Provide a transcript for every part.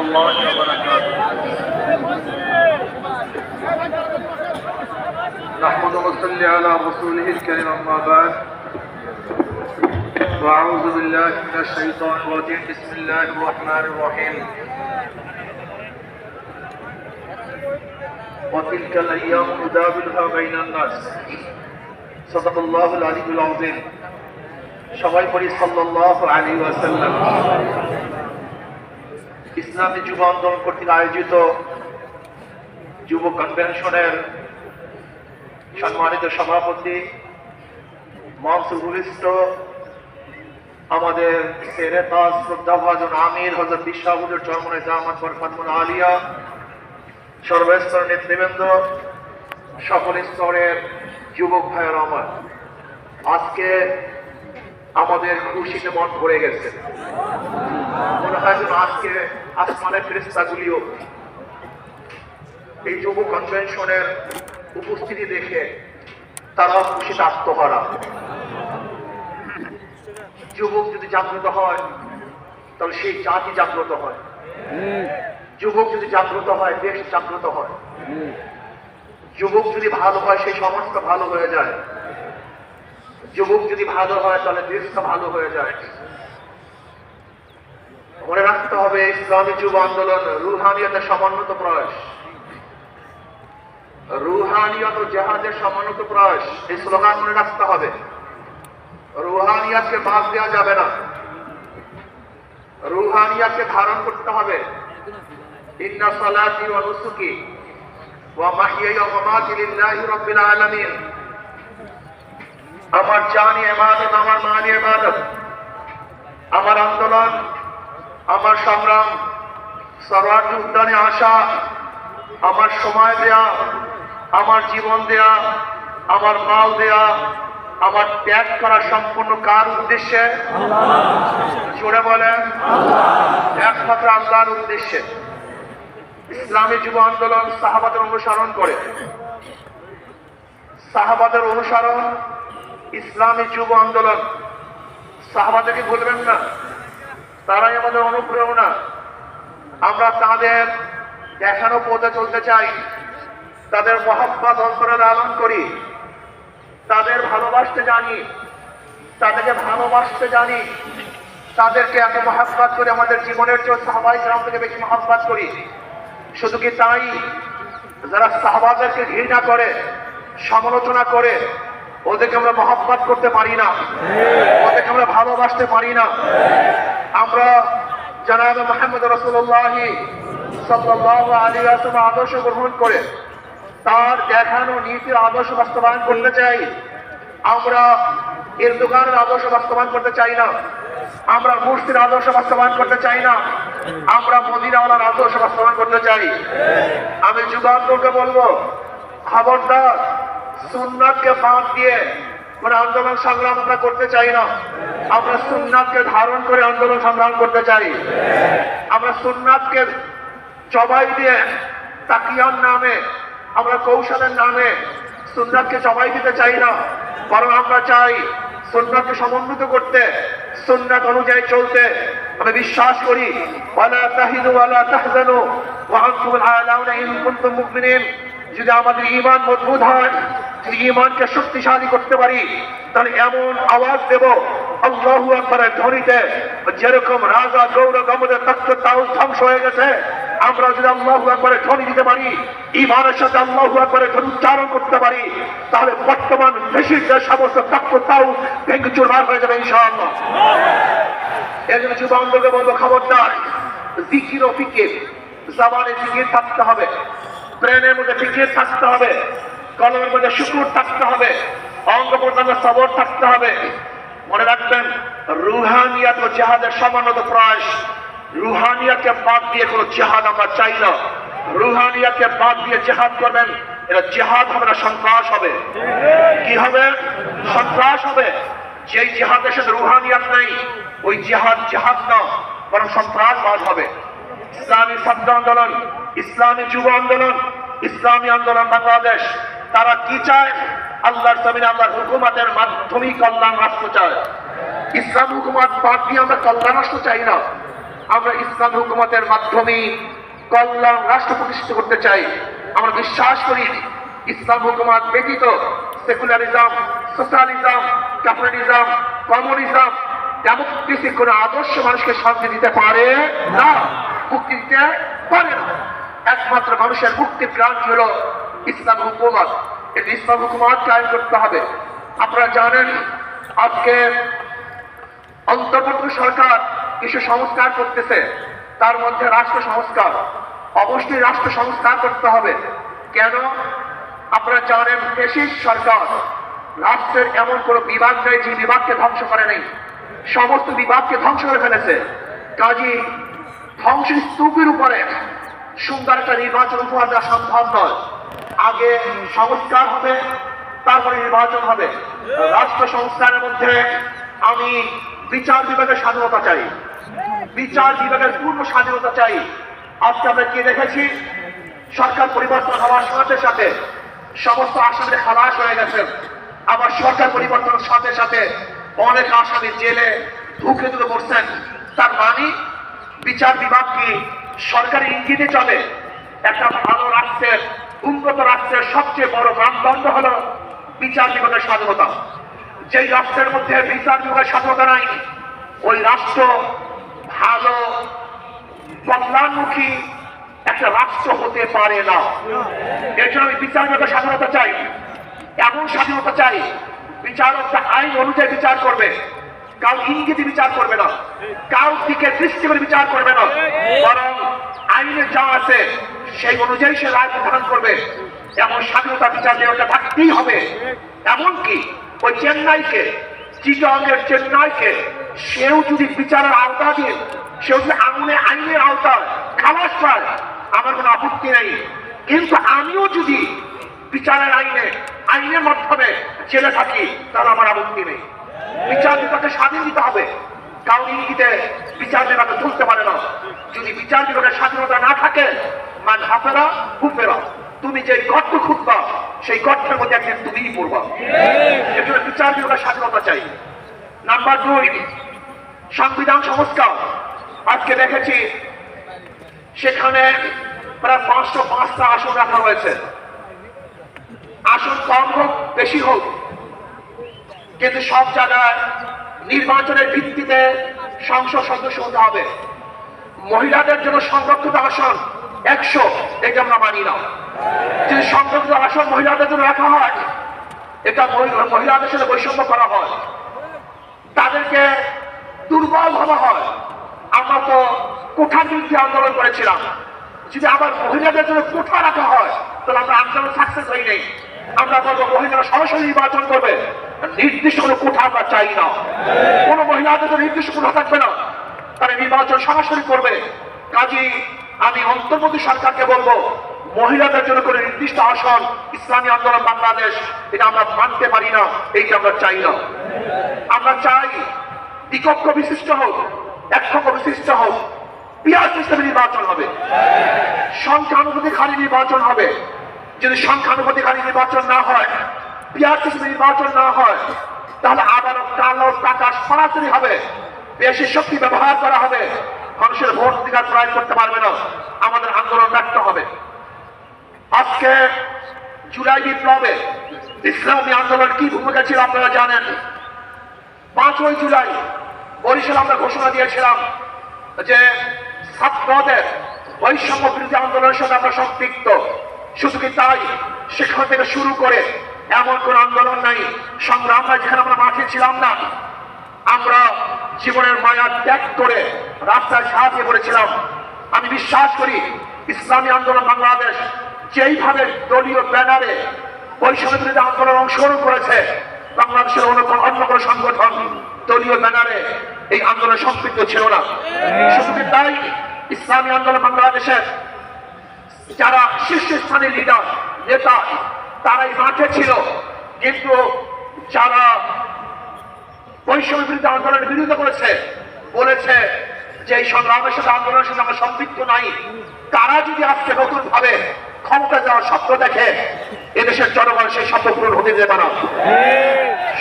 الله وبركاته نحمد ونصلي على رسوله الكريم أما بعد وأعوذ بالله من الشيطان الرجيم بسم الله الرحمن الرحيم وتلك الأيام نداولها بين الناس صدق الله العلي العظيم সবাই পড়ি সাল্লাল্লাহু আলাইহি ওয়াসাল্লাম ইসলামী যুব আন্দোলন কর্তৃক আয়োজিত যুব কনভেনশনের সম্মানিত সভাপতি মঞ্চ আমাদের তাজ শ্রদ্ধাভাজন আমির হজরত বিশ্বাহুজুর চরমনে জামাত বরফাতমুল আলিয়া সর্বস্তর নেতৃবৃন্দ, সকল স্তরের যুবক ভাইয়ের আমার। আজকে আমাদের খুশিতে মন ভরে গেছে। মনে হয় যেন আজকে আসমানের ফেরিস্তাগুলিও এই যুব কনভেনশনের উপস্থিতি দেখে যুবক যদি জাগ্রত হয়, তাহলে সেই জাতি জাগ্রত হয়। যুবক যদি জাগ্রত হয়, দেশ জাগ্রত হয়। যুবক যদি ভালো হয়, সেই সমাজটা ভালো হয়ে যায়। যুবক যদি ভালো হয়, তাহলে দেশটা ভালো হয়ে যায়। মনে রাখতে হবে, ইসলামী যুব আন্দোলন রুহানিয়তের সমন্বিত প্রয়াস। রুহানিয়ত জাহাজের প্রয়াস, এই স্লোগান মনে রাখতে হবে। রুহানিয়াতকে বাদ দেওয়া যাবে না। রুহানিয়াতকে ধারণ করতে হবে। ইন্না সালাতি ওয়া নুসুকি ওয়া ওয়া মামাতি লিল্লাহি রাব্বিল আলামিন। আমার জানি ইবাদত আমার মানি ইবাদত আমার আন্দোলন আমার সংগ্রাম সরাটি উদ্যানে আসা আমার সময় দেয়া আমার জীবন দেয়া আমার মাল দেয়া আমার ত্যাগ করা সম্পূর্ণ কার উদ্দেশ্যে? জোরে বলেন। একমাত্র আল্লাহর উদ্দেশ্যে। ইসলামী যুব আন্দোলন সাহাবাদের অনুসরণ করে। সাহাবাদের অনুসরণ ইসলামী যুব আন্দোলন। সাহাবাদেরকে বলবেন না। তারাই আমাদের অনুপ্রেরণা। আমরা তাদের দেখানো পথে চলতে চাই, তাদের মহাব্বাত অন্তরে লালন করি, তাদের ভালোবাসতে জানি, তাদেরকে ভালোবাসতে জানি, তাদেরকে এত মহাব্বাত করে আমাদের জীবনের চেয়ে সাহাবাই গ্রাম থেকে বেশি মহাব্বাত করি। শুধু কি তাই? যারা সাহাবাদেরকে ঘৃণা করে, সমালোচনা করে, ওদেরকে আমরা মহাব্বাত করতে পারি না। ওদেরকে আমরা ভালোবাসতে পারি না। আমরা জানাব মোহাম্মদ রসুল্লাহ সাল্লাহ আলী আসলাম আদর্শ গ্রহণ করে, তার দেখানো নীতির আদর্শ বাস্তবায়ন করতে চাই। আমরা এর দোকানের আদর্শ বাস্তবায়ন করতে চাই না। আমরা মূর্তির আদর্শ বাস্তবায়ন করতে চাই না। আমরা মদিনাওয়ালার আদর্শ বাস্তবায়ন করতে চাই। আমি যুগান্তরকে বলব, খবরদার সুন্নাতকে বাদ দিয়ে মানে আন্দোলন সংগ্রাম আমরা করতে চাই না। আমরা সুন্নাতকে ধারণ করে আন্দোলন সংগ্রাম করতে চাই। আমরা সুন্নাতকে জবাই দিয়ে তাকিয়ার নামে, আমরা কৌশলের নামে সুন্নাতকে জবাই দিতে চাই না। বরং আমরা চাই সুন্নাতকে সমন্বিত করতে, সুন্নাত অনুযায়ী চলতে। আমি বিশ্বাস করি, ওয়ালা তাহিনু ওয়ালা তাহজানু ওয়া আনতুমুল আলাউনা ইন কুনতুম মুমিনিন। যদি আমাদের ঈমান মজবুত হয় যদি ঈমানকে শক্তিশালী করতে পারি, তাহলে এমন আওয়াজ দেব, আল্লাহু আকবারের ধ্বনিতে, যেরকম রাজা গৌর গমদের তত্ত্ব তাও ধ্বংস হয়ে গেছে। আমরা যদি আল্লাহু আকবারের ধ্বনি দিতে পারি ঈমানের সাথে আল্লাহু আকবারের ধ্বনি উচ্চারণ করতে পারি, তাহলে বর্তমান বেশিরদের সমস্ত তত্ত্ব তাও ভেঙে চুরমার হয়ে যাবে ইনশাআল্লাহ। এর জন্য যুব আন্দোলনকে বলব খবরদার, জিকির ও ফিকির, জামানে জিকির থাকতে হবে, ব্রেনের মধ্যে ফিকির থাকতে হবে। কলমের মধ্যে শুকুর থাকতে হবে অঙ্গ প্রত্যঙ্গ সবর থাকতে হবে। মনে রাখবেন রুহানিয়াত ও জেহাদের সমানত প্রয়াস। রুহানিয়াকে বাদ দিয়ে কোনো জেহাদ আমরা চাই না। রুহানিয়াকে বাদ দিয়ে জেহাদ করবেন, এটা জেহাদ হবে না, সন্ত্রাস হবে। কি হবে? সন্ত্রাস হবে। যেই জেহাদের সাথে রুহানিয়াত নেই, ওই জেহাদ জেহাদ না, বরং সন্ত্রাসবাদ হবে। ইসলামী শব্দ আন্দোলন, ইসলামী যুব আন্দোলন, ইসলামী আন্দোলন বাংলাদেশ। তারা কি চায়? আল্লাহর জমিনে আল্লাহর হুকুমাতের মাধ্যমেই কল্যাণ রাষ্ট্র চায় ইসলাম হুকুমাত বাদ দিয়ে আমরা কল্যাণ রাষ্ট্র চাই না। আমরা ইসলাম হুকুমতের মাধ্যমে কল্যাণ রাষ্ট্র প্রতিষ্ঠিত করতে চাই। আমরা বিশ্বাস করি, ইসলাম হুকুমত ব্যতীত secularism, socialism, capitalism, communism, democracy কোনো আদর্শ মানুষকে শান্তি দিতে পারে না, মুক্তি দিতে পারে না। একমাত্র মানুষের মুক্তি ক্রান্তি হলো ইসলাম হুকুমত। এই ইসলাম হুকুমত কায়েম করতে হবে। আপনারা জানেন, আজকে অন্তর্বর্তী সরকার কিছু সংস্কার করতেছে। তার মধ্যে রাষ্ট্র সংস্কার। অবশ্যই রাষ্ট্র সংস্কার করতে হবে। কেন? আপনারা জানেন দেশের সরকার রাষ্ট্রের এমন কোন বিভাগ নেই যে বিভাগকে ধ্বংস করে নেই। সমস্ত বিভাগকে ধ্বংস করে ফেলেছে। কাজী ধ্বংসের স্তূপের উপরে সুন্দর একটা নির্বাচন উপহার দেওয়া সম্ভব নয়। আগে সংস্কার হবে, তারপরে নির্বাচন হবে। রাষ্ট্র সংস্কারের মধ্যে আমি বিচার বিভাগের স্বাধীনতা চাই। বিচার বিভাগের পূর্ণ স্বাধীনতা চাই। আজকে আমরা কি দেখেছি? সরকার পরিবর্তন হওয়ার সাথে সাথে সমস্ত আসামি খালাস হয়ে গেছেন। আবার সরকার পরিবর্তনের সাথে সাথে অনেক আসামি জেলে ঢুকে ঢুকে পড়ছেন তার মানে বিচার বিভাগ কি সরকারি ইঙ্গিতে চলে? একটা ভালো রাষ্ট্রের উন্নত রাষ্ট্রের সবচেয়ে বড় মানদণ্ড হলো বিচার বিভাগের স্বাধীনতা। যেই রাষ্ট্রের মধ্যে বিচার বিভাগের স্বাধীনতা নাই, ওই রাষ্ট্র ভালো কল্যাণমুখী একটা রাষ্ট্র হতে পারে না। এর জন্য আমি বিচার বিভাগের স্বাধীনতা চাই। এমন স্বাধীনতা চাই, বিচারকটা আইন অনুযায়ী বিচার করবে। কাউ ইঙ্গিতে বিচার করবে না। কাউ দিকে দৃষ্টি করে বিচার করবে না। বরং আইনে যা আছে সেই অনুযায়ী সে রায় নির্ধারণ করবে। এমন স্বাধীনতা বিচার বিভাগটা থাকতেই হবে। এমনকি ওই চেন্নাইকে চিটঙ্গের চেন্নাইকে, সেও যদি বিচারের আওতা দিয়ে সেও যদি আঙুলে আইনের আওতায় খালাস পায়, আমার কোনো আপত্তি নেই। কিন্তু আমিও যদি বিচারের আইনে, আইনের মাধ্যমে জেলে থাকি, তাহলে আমার আপত্তি নেই। বিচার বিভাগকে স্বাধীন দিতে হবে। কারণ ইঙ্গিতে বিচার বিভাগে তুলতে পারে না। যদি বিচার বিভাগের স্বাধীনতা না থাকে মান হাফেরা হুফেরা তুমি যে গর্ত খুঁজবা সেই গর্তের মধ্যে একদিন তুমিই পড়বা। এজন্য বিচার বিভাগের স্বাধীনতা চাই। নাম্বার দুই সংবিধান সংস্কার। আজকে দেখেছি সেখানে প্রায় পাঁচশো পাঁচটা আসন রাখা হয়েছে আসন কম হোক বেশি হোক। কিন্তু সব জায়গায় নির্বাচনের ভিত্তিতে সংসদ সদস্য হতে হবে। মহিলাদের জন্য সংরক্ষিত আসন একশো এটা আমরা মানি না। যদি সংরক্ষিত আসন মহিলাদের জন্য রাখা হয়, এটা মহি- মহিলাদের সাথে বৈষম্য করা হয়। তাদেরকে দুর্বল ভাবা হয়। আমরা তো কোঠার বিরুদ্ধে আন্দোলন করেছিলাম। যদি আবার মহিলাদের জন্য কোঠা রাখা হয়, তাহলে আমরা আন্দোলন সাকসেস হই নেই আমরা বলব, মহিলারা সরাসরি নির্বাচন করবে। নির্দিষ্ট কোনো কোঠা আমরা চাই না। কোনো মহিলাদের জন্য নির্দিষ্ট কোঠা থাকবে না। তারা নির্বাচন সরাসরি করবে। কাজী আমি অন্তর্বর্তী সরকারকে বলব, মহিলাদের জন্য কোনো নির্দিষ্ট আসন, ইসলামী আন্দোলন বাংলাদেশ, এটা আমরা মানতে পারি না, এইটা আমরা চাই না। আমরা চাই দ্বিকক্ষ বিশিষ্ট হোক একক্ষ বিশিষ্ট হোক পিয়ার হিসেবে নির্বাচন হবে। সংখ্যানুপাতিকারী নির্বাচন হবে। যদি সংখ্যানুপাতিকারী নির্বাচন না হয় পিয়ার হিসেবে নির্বাচন না হয়, তাহলে আবারও কালো টাকা সরাসরি হবে। বেশি শক্তি ব্যবহার করা হবে। মানুষের ভোট অধিকার প্রয়োগ করতে পারবে না। আমাদের আন্দোলন রাখতে হবে। আজকে জুলাই বিপ্লবে ইসলামী আন্দোলন কি ভূমিকা ছিল আপনারা জানেন? পাঁচই জুলাই বরিশাল আমরা ঘোষণা দিয়েছিলাম যে ছাত্রদের বৈষম্য বিরোধী আন্দোলনের সাথে আমরা সম্পৃক্ত। শুধু কি তাই? সেখান থেকে শুরু করে এমন কোন আন্দোলন নাই। সংগ্রাম যেখানে আমরা মাঠে ছিলাম না। আমরা জীবনের মায়া ত্যাগ করে রাস্তায় সাহায্য করেছিলাম আমি বিশ্বাস করি, ইসলামী আন্দোলন বাংলাদেশ যেইভাবে দলীয় ব্যানারে বৈষম্য বিরোধী আন্দোলন অংশগ্রহণ করেছে, বাংলাদেশের অন্য কোনো- অন্য কোনো সংগঠন, দলীয় ব্যানারে এই আন্দোলন সম্পৃক্ত ছিল না। শুধু তাই? ইসলামী আন্দোলন বাংলাদেশের যারা শীর্ষস্থানীয় লিডার নেতা, তারাই মাঠে ছিল। কিন্তু যারা বৈষম্য বিরুদ্ধে আন্দোলনের বিরোধিতা করেছে, বলেছে যে এই সংগ্রামের সাথে আন্দোলনের সাথে আমরা সম্পৃক্ত নাই। তারা যদি আজকে নতুন ভাবে ক্ষমতা যাওয়ার স্বপ্ন দেখে, এদেশের জনগণ সেই স্বপ্ন পূরণ হতে দেবে না।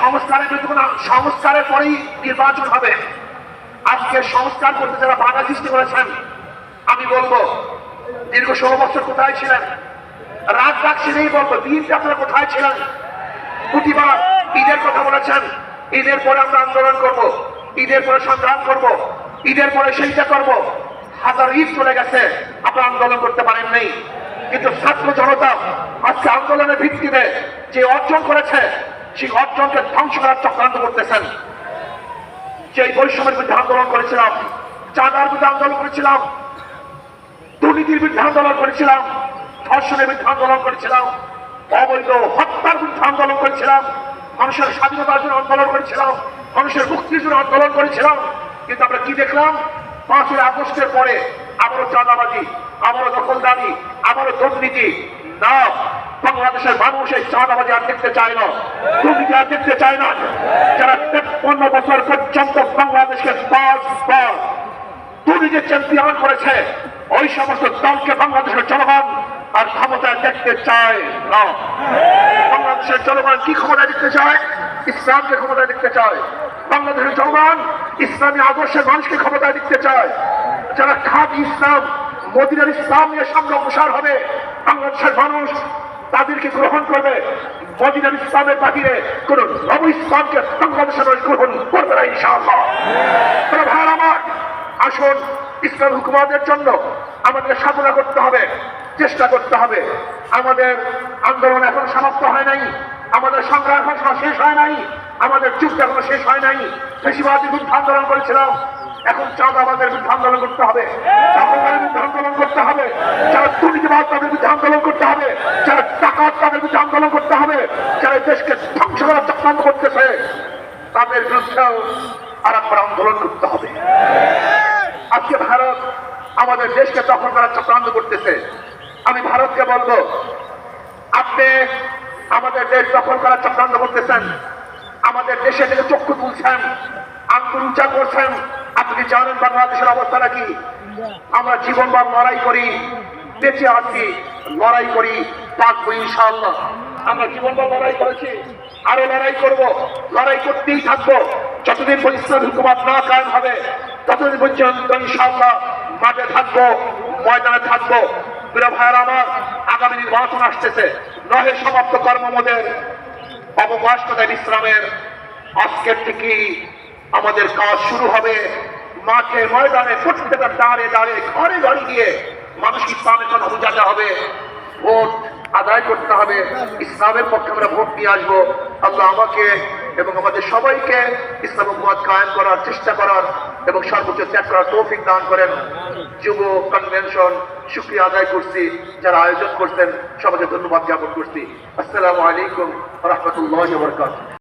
সংস্কারের বিরুদ্ধে কোনো সংস্কারের পরেই নির্বাচন হবে। আজকে সংস্কার করতে যারা বাধা সৃষ্টি করেছেন, আমি বলব, দীর্ঘ ষোলো বছর কোথায় ছিলেন? রাত ডাকছি নেই বলব দিনটা আপনারা কোথায় ছিলেন? প্রতিবার ঈদের কথা বলেছেন। ঈদের পরে আমরা আন্দোলন করব, ঈদের পরে সংগ্রাম করব, ঈদের পরে সেইটা করব। হাজার ঈদ চলে গেছে, আপনারা আন্দোলন করতে পারেন নেই। কিন্তু ছাত্র জনতা আজকে আন্দোলনের ভিত্তিতে যে অর্জন করেছে, সেই অর্জনকে ধ্বংস করার চক্রান্ত করতেছেন। যে বৈষম্যের বিরুদ্ধে আন্দোলন করেছিলাম, চাঁদার বিরুদ্ধে আন্দোলন করেছিলাম, দুর্নীতির বিরুদ্ধে আন্দোলন করেছিলাম, ধর্ষণের বিরুদ্ধে আন্দোলন করেছিলাম, অবৈধ হত্যার বিরুদ্ধে আন্দোলন করেছিলাম মানুষের স্বাধীনতার জন্য আন্দোলন করেছিলাম, মানুষের মুক্তির জন্য আন্দোলন করেছিলাম। কিন্তু আমরা কি দেখলাম? পাঁচই আগস্টের পরে আবারও চাঁদাবাজি আবারও দখলদারি আবারও দুর্নীতি। না, বাংলাদেশের মানুষ এই চাঁদাবাজি আর দেখতে চায় না। দুর্নীতি আর দেখতে চায় না। যারা তেপ্পন্ন বছর পর্যন্ত বাংলাদেশকে পাঁচ বার দুর্নীতির চ্যাম্পিয়ন করেছে, ওই সমস্ত দলকে বাংলাদেশের জনগণ আর ক্ষমতায় দেখতে চায় না। বাংলাদেশের জনগণ কি ক্ষমতা দেখতে চায়? ইসলামকে ক্ষমতা দেখতে চায়। বাংলাদেশের জনগণ ইসলামী আদর্শের মানুষকে ক্ষমতা দেখতে চায়। যারা খাদ ইসলাম, মদিনার ইসলাম নিয়ে সামনে অগ্রসর হবে, বাংলাদেশের মানুষ তাদেরকে গ্রহণ করবে। মদিনার ইসলামের বাহিরে কোন নব ইসলামকে বাংলাদেশের মানুষ গ্রহণ করবে না, ইনশাআল্লাহ। ভাই আমার, আসুন ইসলাম হুকুমাদের জন্য আমাদের সাধনা করতে হবে। চেষ্টা করতে হবে। আমাদের আন্দোলন এখন সমাপ্ত হয় নাই, আমাদের সংগ্রাম এখন শেষ হয় নাই, আমাদের যুদ্ধ এখনও শেষ হয় নাই। বেশিবাদের বিরুদ্ধে আন্দোলন করেছিলাম, এখন চাঁদ চাঁদাবাদের বিরুদ্ধে আন্দোলন করতে হবে। আন্দোলন করতে হবে, যারা দুর্নীতিবাদ তাদের বিরুদ্ধে আন্দোলন করতে হবে, যারা ডাকাত তাদের বিরুদ্ধে আন্দোলন করতে হবে, যারা দেশকে ধ্বংস করার চক্রান্ত করতেছে, তাদের বিরুদ্ধেও আর একবার আন্দোলন করতে হবে। আজকে ভারত আমাদের দেশকে দখল করার চক্রান্ত করতেছে। আমি ভারতকে বলব, আপনি আমাদের দেশ দখল করার চক্রান্ত করতেছেন। আমাদের দেশে থেকে চক্ষু তুলছেন, আঙ্গুল উঁচা করছেন। আপনি জানেন বাংলাদেশের অবস্থাটা কি আমরা জীবনবার লড়াই করি বেঁচে আছি লড়াই করি, বাঁচবো ইনশাআল্লাহ। আমরা জীবনবার লড়াই করেছি, আরও লড়াই করব, লড়াই করতেই থাকব। যতদিন পর্যন্ত হুকুমাত না কায়ম হবে, ততদিন পর্যন্ত ইনশাআল্লাহ মাঠে থাকব, ময়দানে থাকব। প্রিয় ভাইয়ের আমার আগামী নির্বাচন আসতেছে। নহে সমাপ্ত কর্মমোদের অবকাশ কোথায় বিশ্রামের আজকের থেকেই আমাদের কাজ শুরু হবে। মাঠে ময়দানে প্রত্যেকটা দাঁড়ে দাঁড়ে ঘরে ঘরে গিয়ে মানুষ ইসলামের কথা বোঝাতে হবে। ভোট আদায় করতে হবে। ইসলামের পক্ষে আমরা ভোট নিয়ে আসব। আল্লাহ আমাকে এবং আমাদের সবাইকে ইসলাম কায়েম করার চেষ্টা করার এবং সর্বোচ্চ ত্যাগ করার তৌফিক দান করেন যুব কনভেনশন শুক্রিয়া আদায় করছি, যারা আয়োজন করছেন, সবাইকে ধন্যবাদ জ্ঞাপন করছি। আসসালামু আলাইকুম রহমতুল্লাহ